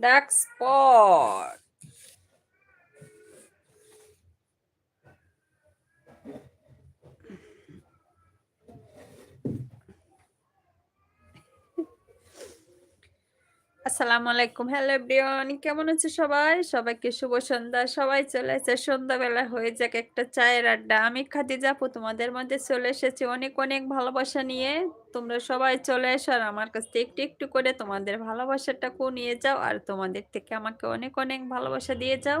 dark sport. আসসালামু আলাইকুম। Hello everyone কেমন আছে সবাই? সবাইকে শুভ সন্ধ্যা। সবাই চলে এসে সন্ধ্যাবেলা হয়ে যাক একটা চায়ের আড্ডা। আমি খাদিজা আপু, তোমাদের মধ্যে চলে এসেছি অনেক অনেক ভালোবাসা নিয়ে। তোমরা সবাই চলে এসো আর আমার কাছ থেকে একটু একটু করে তোমাদের ভালোবাসাটাকু নিয়ে যাও আর তোমাদের থেকে আমাকে অনেক অনেক ভালোবাসা দিয়ে যাও।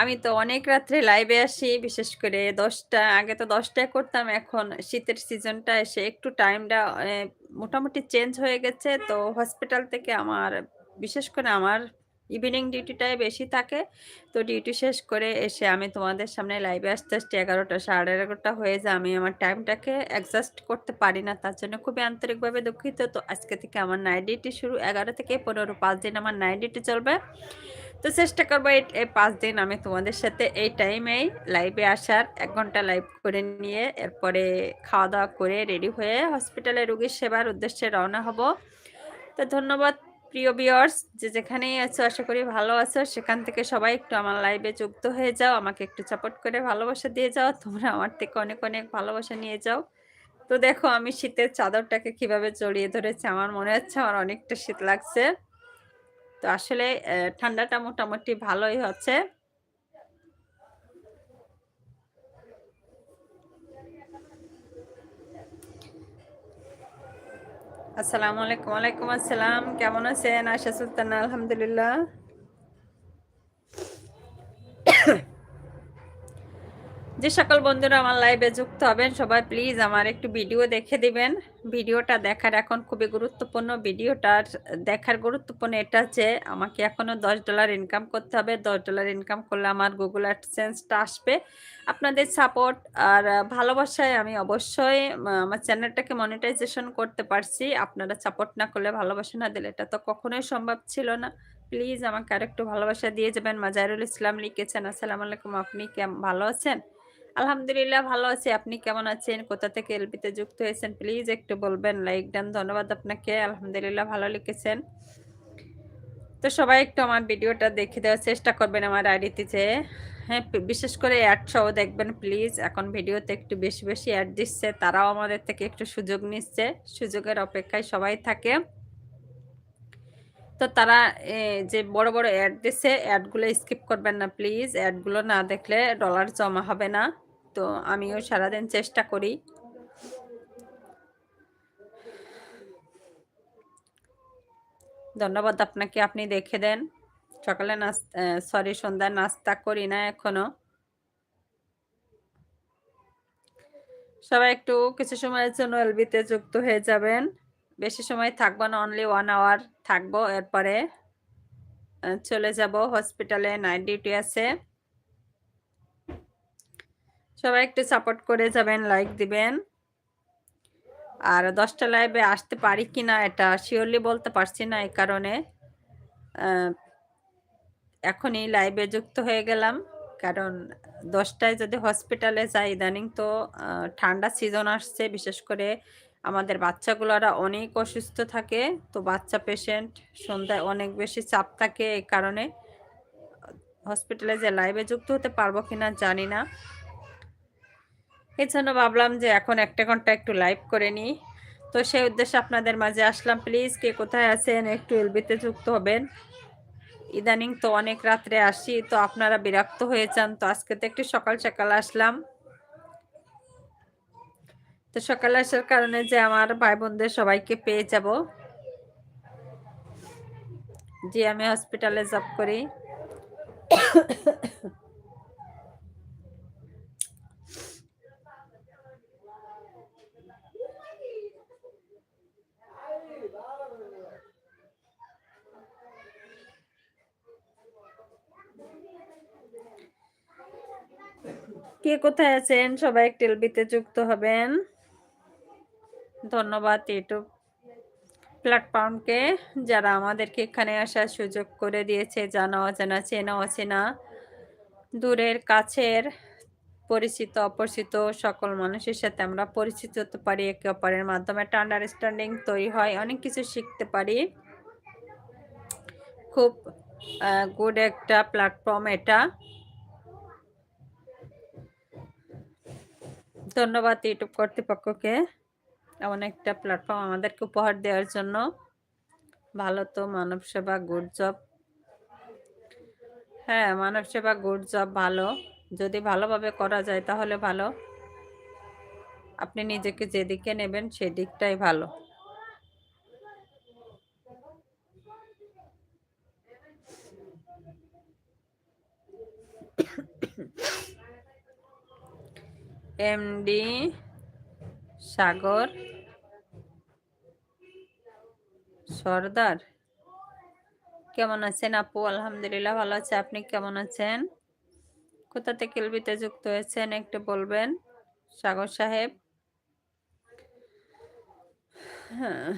আমি তো অনেক রাত্রে লাইভে আসি, বিশেষ করে দশটা, আগে তো দশটায় করতাম। এখন শীতের সিজনটা এসে একটু টাইমটা মোটামুটি চেঞ্জ হয়ে গেছে। তো হসপিটাল থেকে আমার, বিশেষ করে আমার ইভিনিং ডিউটিটাই বেশি থাকে। তো ডিউটি শেষ করে এসে আমি তোমাদের সামনে লাইভে আসতে আসতে এগারোটা, সাড়ে এগারোটা হয়ে যায়। আমি আমার টাইমটাকে অ্যাডজাস্ট করতে পারি না, তার জন্য খুবই আন্তরিকভাবে দুঃখিত। তো আজকে থেকে আমার নাইট ডিউটি শুরু, এগারো থেকে পনেরো, পাঁচ দিন আমার নাইট ডিউটি চলবে। তো চেষ্টা করব এই পাঁচ দিন আমি তোমাদের সাথে এই টাইমেই লাইভে আসার। এক ঘণ্টা লাইভ করে নিয়ে এরপরে খাওয়া দাওয়া করে রেডি হয়ে হসপিটালে রুগীর সেবার উদ্দেশ্যে রওনা হব। তো ধন্যবাদ প্রিয় বিয়ার্স যে যেখানেই আছো, আশা করি ভালো আছো। সেখান থেকে সবাই একটু আমার লাইভে যুক্ত হয়ে যাও, আমাকে একটু সাপোর্ট করে ভালোবাসা দিয়ে যাও। তোমরা আমার থেকে অনেক অনেক ভালোবাসা নিয়ে যাও। তো দেখো, আমি শীতের চাদরটাকে কীভাবে জড়িয়ে ধরেছি, আমার মনে হচ্ছে আমার অনেকটা শীত লাগছে। তো আসলে ঠান্ডাটা মোটামুটি ভালোই হচ্ছে। আসসালামু আলাইকুম, ওয়ালাইকুম আসসালাম। কেমন আছেন? আশা সুলতানা আলহামদুলিল্লাহ। যে সকল বন্ধুরা আমার লাইভে যুক্ত হবেন, সবাই প্লিজ আমার একটু ভিডিও দেখে দিবেন। ভিডিওটা দেখার এখন খুবই গুরুত্বপূর্ণ। ভিডিওটার দেখার গুরুত্বপূর্ণ এটা যে, আমাকে এখনও দশ ডলার ইনকাম করতে হবে। দশ ডলার ইনকাম করলে আমার গুগল অ্যাডসেন্সটা আসবে। আপনাদের সাপোর্ট আর ভালোবাসায় আমি অবশ্যই আমার চ্যানেলটাকে মনিটাইজেশন করতে পারছি। আপনারা সাপোর্ট না করলে ভালোবাসা না দিলে এটা তো কখনোই সম্ভব ছিল না। প্লিজ আমাকে আরেকটু ভালোবাসা দিয়ে যাবেন। মাজারুল ইসলাম লিখেছেন, আসসালামু আলাইকুম, আপনি কেমন ভালো আছেন? আলহামদুলিল্লাহ ভালো আছি। আপনি কেমন আছেন? কোথা থেকে এলপিতে যুক্ত হয়েছেন? প্লিজ একটু বলবেন, লাইক ডান ধন্যবাদ আপনাকে। আলহামদুলিল্লাহ ভালো লিখেছেন। তো সবাই একটু আমার ভিডিওটা দেখে দেওয়ার চেষ্টা করবেন আমার আইডিতে হ্যাঁ বিশেষ করে অ্যাড সহ দেখবেন, প্লিজ। এখন ভিডিওতে একটু বেশি বেশি অ্যাড দিচ্ছে। তারাও আমাদের থেকে একটু সুযোগ নিচ্ছে। সুযোগের অপেক্ষায় সবাই থাকে। তো তারা যে বড় বড় অ্যাড দিচ্ছে অ্যাডগুলো স্কিপ করবেন না, প্লিজ। অ্যাডগুলো না দেখলে ডলার জমা হবে না। তো আমিও সারাদিন চেষ্টা করি। ধন্যবাদ আপনাকে, আপনি দেখে দেন। সকালে নাস্তা সরি সন্ধ্যায় নাস্তা করি না এখনও। সবাই একটু কিছু সময়ের জন্য এলবিতে যুক্ত হয়ে যাবেন। বেশি সময় থাকব না অনলি ওয়ান আওয়ার থাকব। এরপরে চলে যাব হসপিটালে নাইট ডিউটি আছে। সবাই একটু সাপোর্ট করে যাবেন লাইক দিবেন। আর দশটা লাইভে আসতে পারি কি না এটা শিওরলি বলতে পারছি না এই কারণে। এখনই লাইভে যুক্ত হয়ে গেলাম। কারণ দশটায় যদি হসপিটালে যাই, ইদানিং তো ঠান্ডা সিজন আসছে। বিশেষ করে আমাদের বাচ্চাগুলোরা অনেক অসুস্থ থাকে। তো বাচ্চা পেশেন্ট সন্ধ্যায় অনেক বেশি চাপ থাকে এই কারণে। হসপিটালে যে লাইভে যুক্ত হতে পারব কিনা জানি না। এই জন্য ভাবলাম যে এখন একটা ঘণ্টা একটু লাইভ করে নিই। তো সেই উদ্দেশ্যে আপনাদের মাঝে আসলাম। প্লিজ কে কোথায় আছেন একটু এলবিতে যুক্ত হবেন। ইদানিং তো অনেক রাত্রে আসি, তো আপনারা বিরক্ত হয়ে যান। তো আজকে তো একটু সকাল সকাল আসলাম। তো সকালে আসার কারণে যে আমার ভাই বোনদের সবাইকে পেয়ে যাব। জি আমি হসপিটালে জব করি। কে কোথায় আছেন? সবাই টেলবিতে যুক্ত হবেন। ধন্যবাদ ইউটিউব প্ল্যাটফর্মকে, যারা আমাদেরকে এখানে আসার সুযোগ করে দিয়েছে, জানা, অজানা, চেনা, অচেনা। দূরের, কাছের, পরিচিত, অপরিচিত, সকল মানুষের সাথে আমরা পরিচিত হতে পারি, একে অপরের মাধ্যমে একটা আন্ডারস্ট্যান্ডিং তৈরি হয়, অনেক কিছু শিখতে পারি। খুব গুড একটা প্ল্যাটফর্ম এটা। ধন্যবাদ ইউটিউব কর্তৃপক্ষকে এমন একটা প্ল্যাটফর্ম আমাদেরকে উপহার দেওয়ার জন্য। ভালো তো মানব সেবা গুড জব হ্যাঁ মানব সেবা গুড জব ভালো। যদি ভালোভাবে করা যায় তাহলে ভালো। আপনি নিজেকে যেদিকে নেবেন সেদিকটাই ভালো। এমডি সাগর সর্দার কেমন আছেন আপু? আলহামদুলিল্লাহ ভালো আছে। আপনি কেমন আছেন? কোথা থেকে এলবিতে যুক্ত হয়েছেন একটু বলবেন? সাগর সাহেব। হ্যাঁ।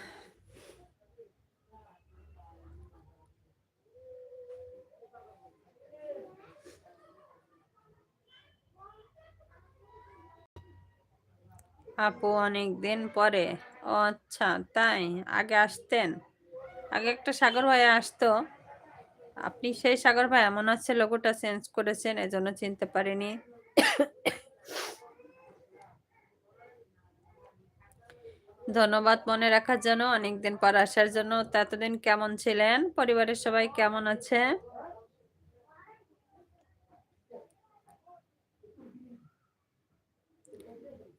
আপু অনেক দিন পরে। ও আচ্ছা তাই? আগে আসতেন। আগে একটা সাগর ভাই আসতো। আপনি সেই সাগর ভাই এমন আছে লোগোটা চেঞ্জ করেছেন, এজন্য চিনতে পারিনি। ধন্যবাদ মনে রাখার জন্য, অনেকদিন পর আসার জন্য। এতদিন কেমন ছিলেন? পরিবারের সবাই কেমন আছে?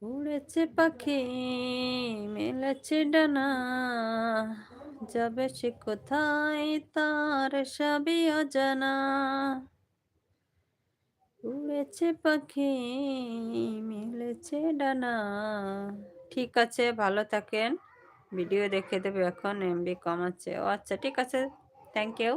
উড়েছে পাখি, মেলেছে ডানা। যাবে সে কোথায় তার সবই অজানা। উড়েছে পাখি, মিলেছে ডানা। ঠিক আছে, ভালো থাকেন। ভিডিও দেখে দেবে এখন, এমবি কম আছে ও আচ্ছা ঠিক আছে। Thank you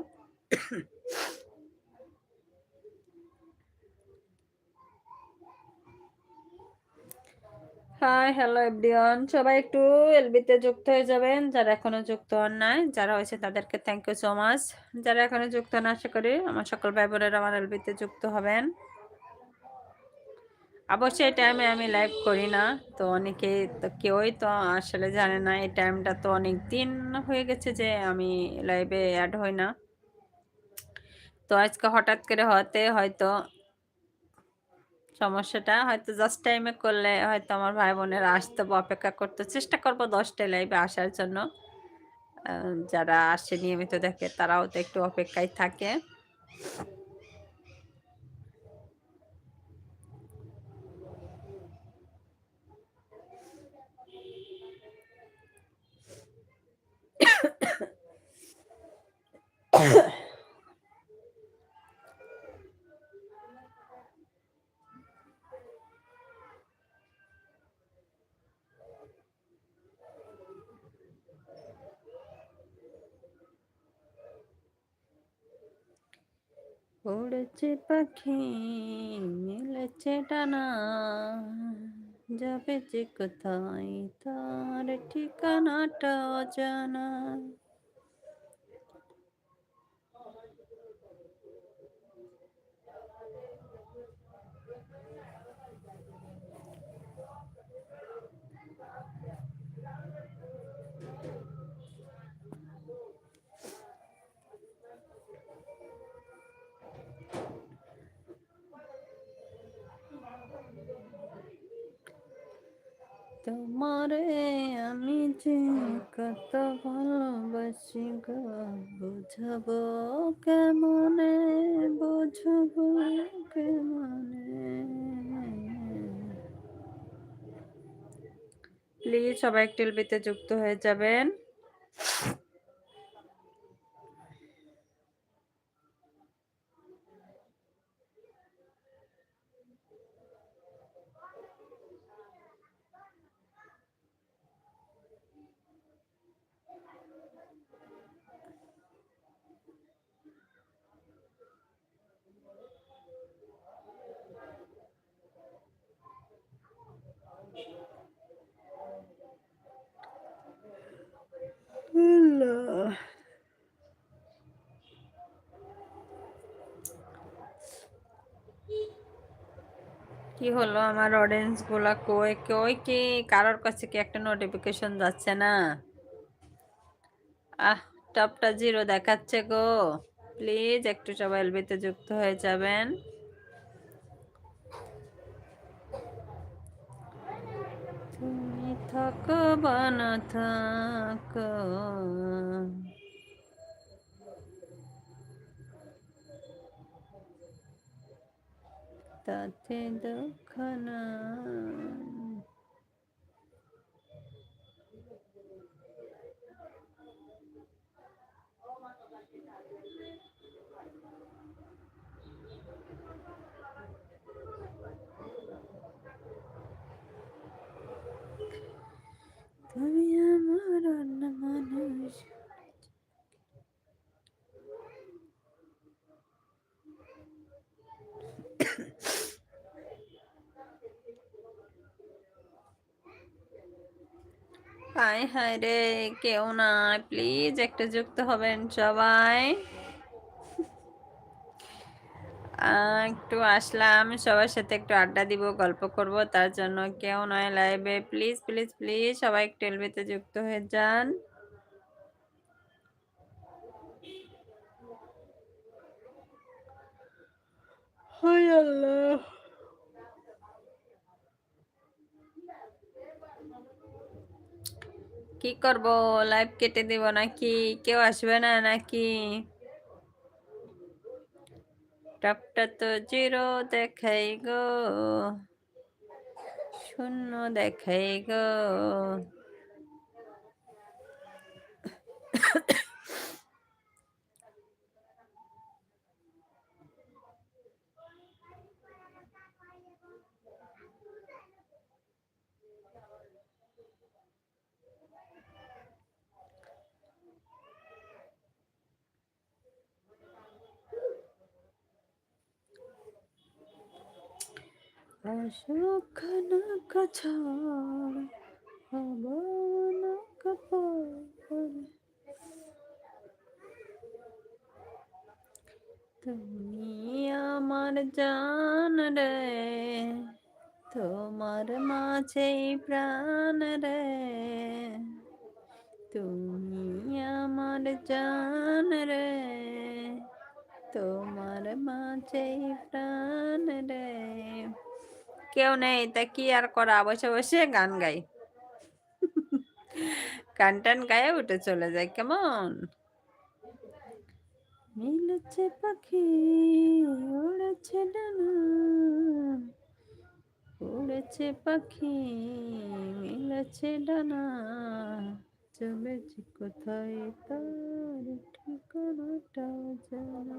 hi hello everyone সবাই একটু এলবিতে যুক্ত হয়ে যাবেন, যারা এখনও যুক্ত হন নাই, যারা হয়েছে তাদেরকে থ্যাংক ইউ সো মাচ যারা এখনও যুক্ত হন, আশা করি আমার সকল ভাই বোনেরা আমার এলবিতে যুক্ত হবেন। অবশ্যই এই টাইমে আমি লাইভ করি না, তো অনেকে তো কেউই তো আসলে জানে না, এই টাইমটা তো অনেক দিন হয়ে গেছে যে আমি লাইভে অ্যাড হই না। তো আজকে হঠাৎ করে হতে হয়তো সমস্যাটা। হয়তো জাস্ট টাইমে করলে হয়তো আমার ভাই বোনেরা আসতে অপেক্ষা করতে। চেষ্টা করব দশটায় লাইভে আসার জন্য। যারা আসে নিয়মিত দেখে তারাও তো একটু অপেক্ষায় থাকে। উড়েছে পাখি মিলেছে টানা। যাবে যে কোথায় তার ঠিকানাটা জানা তোমারে আমি যে কত ভালোবাসি গো, বুঝাবো কেমনে, বুঝব কেমনে? প্লিজ সবাই একটু যুক্ত হয়ে যাবেন। কি হলো আমার অডিয়েন্সগুলা কই কই কি? কারোর কাছে কি একটা নোটিফিকেশন যাচ্ছে না? আহ টপটা জিরো দেখাচ্ছে গো। প্লিজ একটু সবাই এলবিতে যুক্ত হয়ে যাবেন তুমি থাকো বা না থাক। তাতে দুঃখ না তুমি আমার অন্য মানুষ হাই হাই রে, কেউ না প্লিজ একটু যুক্ত হবেন সবাই। একটু আসলাম, সবার সাথে একটু আড্ডা দিব, গল্প করব, তার জন্য কেউ নয় লাইভে প্লিজ প্লিজ প্লিজ, সবাই এলবিতে যুক্ত হয়ে যান। কি করব? লাইভ কেটে দিব নাকি? কেউ আসবে না নাকি? টপটা তো জিরো দেখাই গো। শূন্য দেখাই গো। অসুখ না হব না কাপড় তুমি আমার জান রে তোমার মাঝে প্রাণ রে তুমি আমার জান রে তোমার মাঝে প্রাণ রে কেউ নেই, তা কি আর করা? বসে বসে গান গাই। গান টান গায়ে উঠে চলে যায়, কেমন? মিলেছে পাখি, উড়েছে ডানা, উড়েছে পাখি, মিলেছে ডানা। চলেছে কোথায় তার ঠিকানাটা জানা।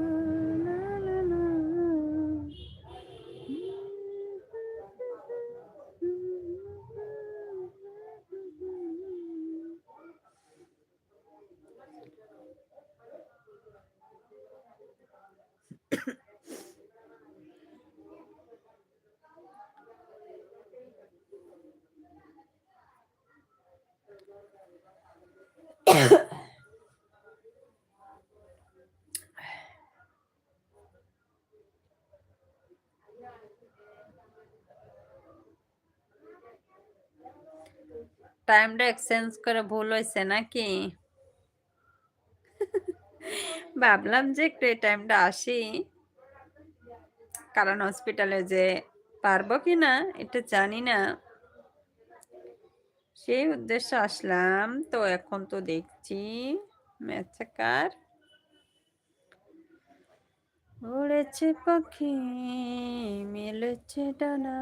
টাইমটা এক্সচেঞ্জ করে ভুল হয়েছে নাকি? ভাবলাম যে একটু এই টাইমটা আসি। কারণ হসপিটালে যে পারব কি না, এটা জানি না। সেই উদ্দেশ্যে আসলাম। তো এখন তো দেখছি ম্যাচাকার উড়েছে পাখি, মেলেছে ডানা।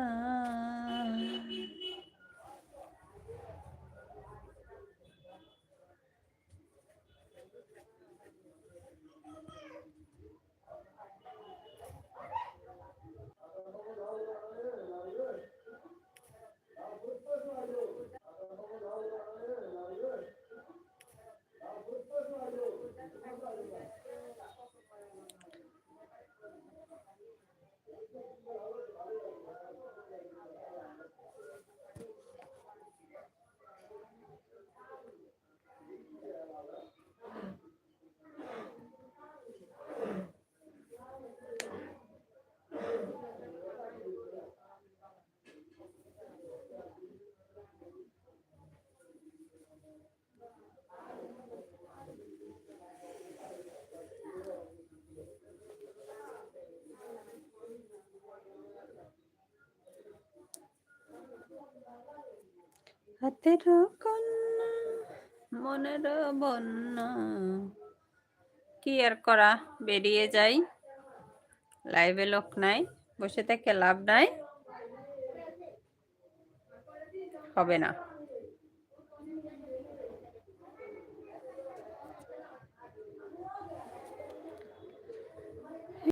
হাতের কন্যা, মনের বন্যা। কি আর করা, বেরিয়ে যাই। লাইভে লোক নাই, বসে থেকে লাভ নাই। হবে না।